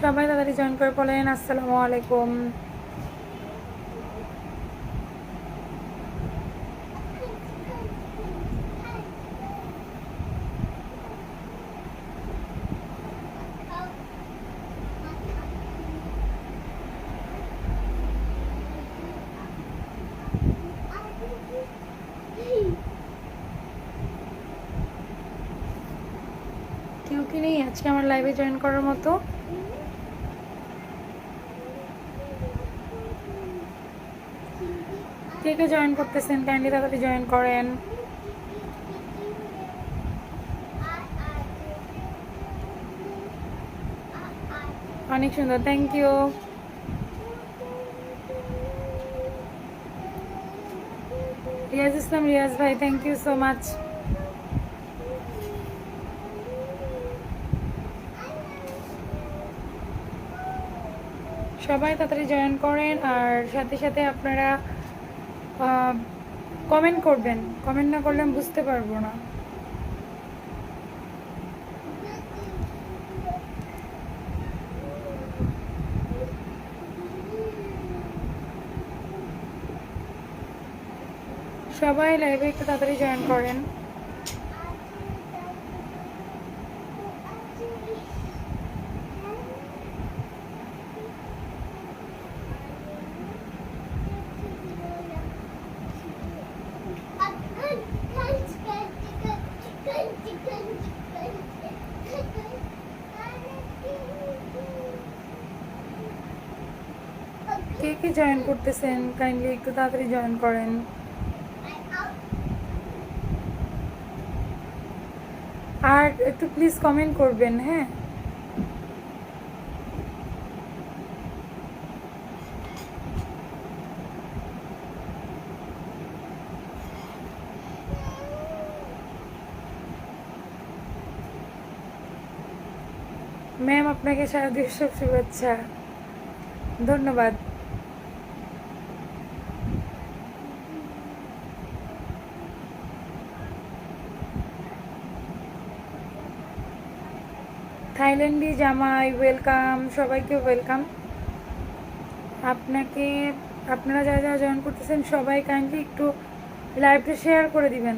সবাই তাড়াতাড়ি জয়েন করে বলেন, আসসালামু আলাইকুম। কেউ কি নেই? আজকে আমার লাইভে জয়েন করার মতো। কে কে জয়েন করতেছেন? কাইন্ডলি তাড়াতাড়ি জয়েন করেন। অনেক সুন্দর থ্যাংক ইউ রিয়াজ ইসলাম, রিয়াজ ভাই থ্যাংক ইউ সো মাচ সবাই তাড়াতাড়ি জয়েন করেন, আর সাথে সাথে আপনারা কমেন্ট করবেন। কমেন্ট না করলে আমি বুঝতে পারব না। সবাই লাইভে একটু তাড়াতাড়ি জয়েন করেন। কে কে জয়েন করতেছেন? কাইন্ডলি একটু তাড়াতাড়ি জয়েন করেন। আর একটু প্লিজ কমেন্ট করবেন হ্যাঁ? ম্যাম আপনাকে সারা দিবসব শুভেচ্ছা। ধন্যবাদ। থাইল্যান্ডি জামাই ওয়েলকাম সবাইকে ওয়েলকাম আপনাকে, আপনারা যারা যারা জয়েন করতেছেন সবাই কাইন্ডলি একটু লাইভটা শেয়ার করে দিবেন।